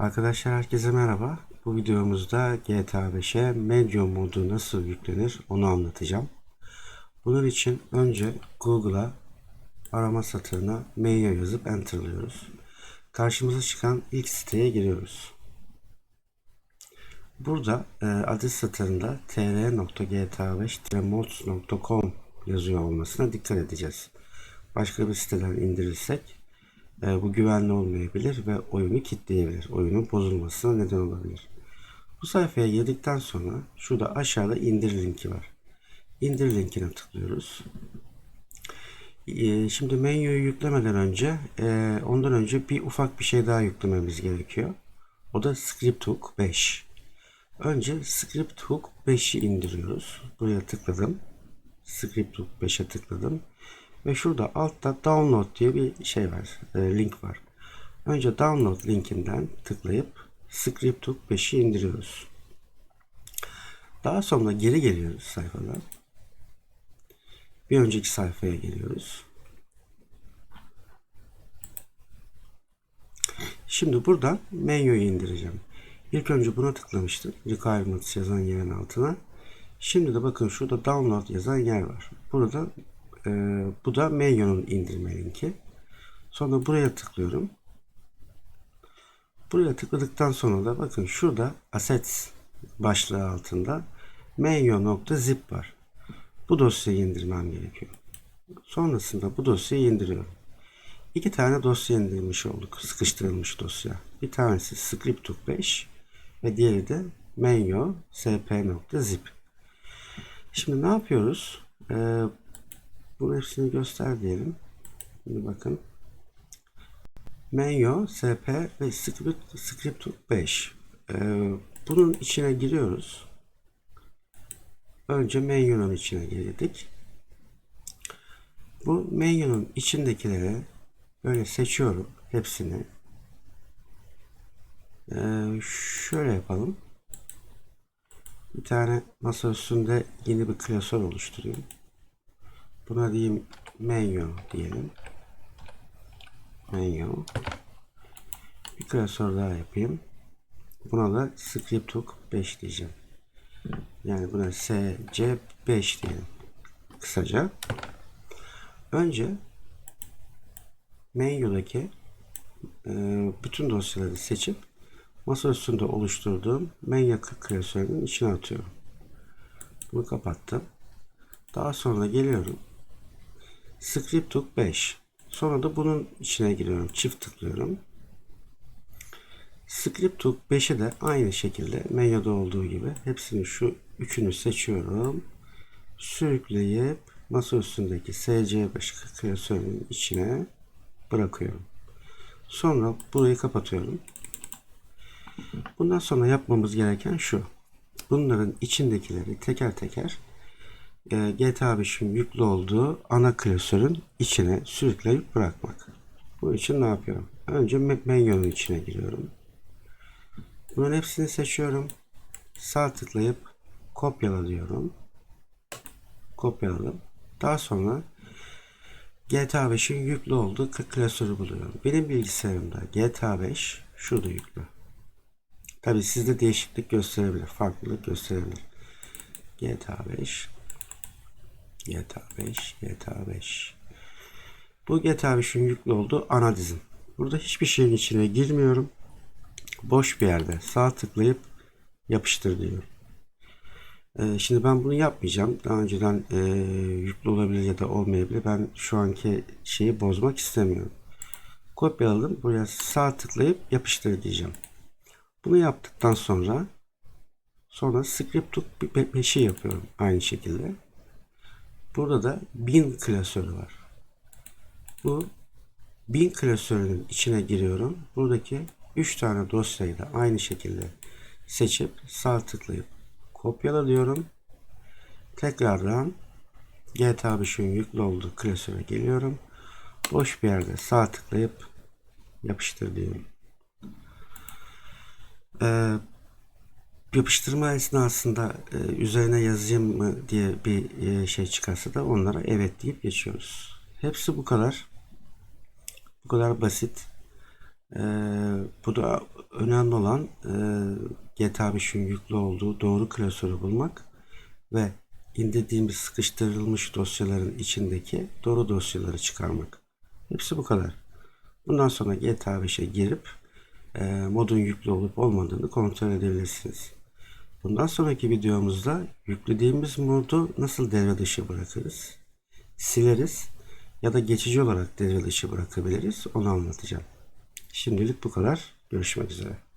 Arkadaşlar herkese merhaba. Bu videomuzda GTA 5'e Medium modu nasıl yüklenir onu anlatacağım. Bunun için önce Google'a arama satırına Medio yazıp enterlıyoruz. Karşımıza çıkan ilk siteye giriyoruz. Burada e, adres satırında tr.gta5-mods.com yazıyor olmasına dikkat edeceğiz. Başka bir siteden indirirsek e, bu güvenli olmayabilir ve oyunu kilitleyebilir. Oyunun bozulmasına neden olabilir. Bu sayfaya girdikten sonra şurada aşağıda indir linki var. İndir linkine tıklıyoruz. E, şimdi menüyü yüklemeden önce e, ondan önce bir ufak bir şey daha yüklememiz gerekiyor. O da Scripthook 5. Önce Scripthook 5'i indiriyoruz. Buraya tıkladım. Scripthook 5'e tıkladım. Ve şurada altta download diye bir şey var, e, link var. Önce download linkinden tıklayıp Scripthook 5'i indiriyoruz. Daha sonra geri geliyoruz sayfadan. Bir önceki sayfaya geliyoruz. Şimdi buradan menüyü indireceğim. İlk önce buna tıklamıştım. Requirements yazan yerin altına. Şimdi de bakın şurada download yazan yer var. Burada e, bu da menü'nün indirme linki. Sonra buraya tıklıyorum. Buraya tıkladıktan sonra da bakın şurada assets başlığı altında menü.zip var. Bu dosyayı indirmem gerekiyor. Sonrasında bu dosyayı indiriyorum. İki tane dosya indirmiş olduk. Sıkıştırılmış dosya. Bir tanesi scripthook 5 ve diğeri de menü sp.zip. Şimdi ne yapıyoruz? Ee, bunun hepsini göster diyelim. Şimdi bakın. Menü, SP ve script, scripthook 5. Ee, bunun içine giriyoruz. Önce menünün içine girdik. Bu menünün içindekileri böyle seçiyorum. Hepsini. Ee, şöyle yapalım. Bir tane masa üstünde yeni bir klasör oluşturayım. Buna diyeyim menü diyelim. Menü. Bir klasör daha yapayım. Buna da scripthook 5 diyeceğim. Yani buna sc5 diyelim. Kısaca. Önce menüdeki e, bütün dosyaları seçip masa üstünde oluşturduğum menü klasörünün içine atıyorum. Bunu kapattım. Daha sonra geliyorum. Scripthook 5. Sonra da bunun içine giriyorum. Çift tıklıyorum. Scripthook 5'i de aynı şekilde menüde olduğu gibi hepsini şu üçünü seçiyorum. Sürükleyip masa üstündeki SC5 klasörünün içine bırakıyorum. Sonra burayı kapatıyorum. Bundan sonra yapmamız gereken şu. Bunların içindekileri teker teker GTA 5'in yüklü olduğu ana klasörün içine sürükleyip bırakmak. Bu için ne yapıyorum? Önce menünün içine giriyorum. Bunların hepsini seçiyorum. Sağ tıklayıp kopyala diyorum. Kopyaladım. Daha sonra GTA 5'in yüklü olduğu klasörü buluyorum. Benim bilgisayarımda GTA 5 şurada yüklü. Tabi sizde değişiklik gösterebilir. Farklılık gösterebilir. GTA 5 GTA 5 GTA 5 Bu GTA 5'in yüklü olduğu ana dizim. Burada hiçbir şeyin içine girmiyorum. Boş bir yerde sağ tıklayıp yapıştır diyorum. Ee, şimdi ben bunu yapmayacağım. Daha önceden e, yüklü olabilir ya da olmayabilir. Ben şu anki şeyi bozmak istemiyorum. Kopyaladım. Buraya sağ tıklayıp yapıştır diyeceğim. Bunu yaptıktan sonra sonra scripthook 5'i yapıyorum aynı şekilde. Burada da bin klasörü var. Bu bin klasörünün içine giriyorum. Buradaki 3 tane dosyayı da aynı şekilde seçip sağ tıklayıp kopyala diyorum. Tekrardan GTA 5'in yüklü olduğu klasöre geliyorum. Boş bir yerde sağ tıklayıp yapıştır diyorum. Ee, yapıştırma esnasında e, üzerine yazayım mı diye bir e, şey çıkarsa da onlara evet deyip geçiyoruz. Hepsi bu kadar. Bu kadar basit. E, bu da önemli olan e, GTA 5'in yüklü olduğu doğru klasörü bulmak ve indirdiğimiz sıkıştırılmış dosyaların içindeki doğru dosyaları çıkarmak. Hepsi bu kadar. Bundan sonra GTA 5'e girip e, modun yüklü olup olmadığını kontrol edebilirsiniz. Bundan sonraki videomuzda yüklediğimiz modu nasıl devre dışı bırakırız, sileriz ya da geçici olarak devre dışı bırakabiliriz onu anlatacağım. Şimdilik bu kadar. Görüşmek üzere.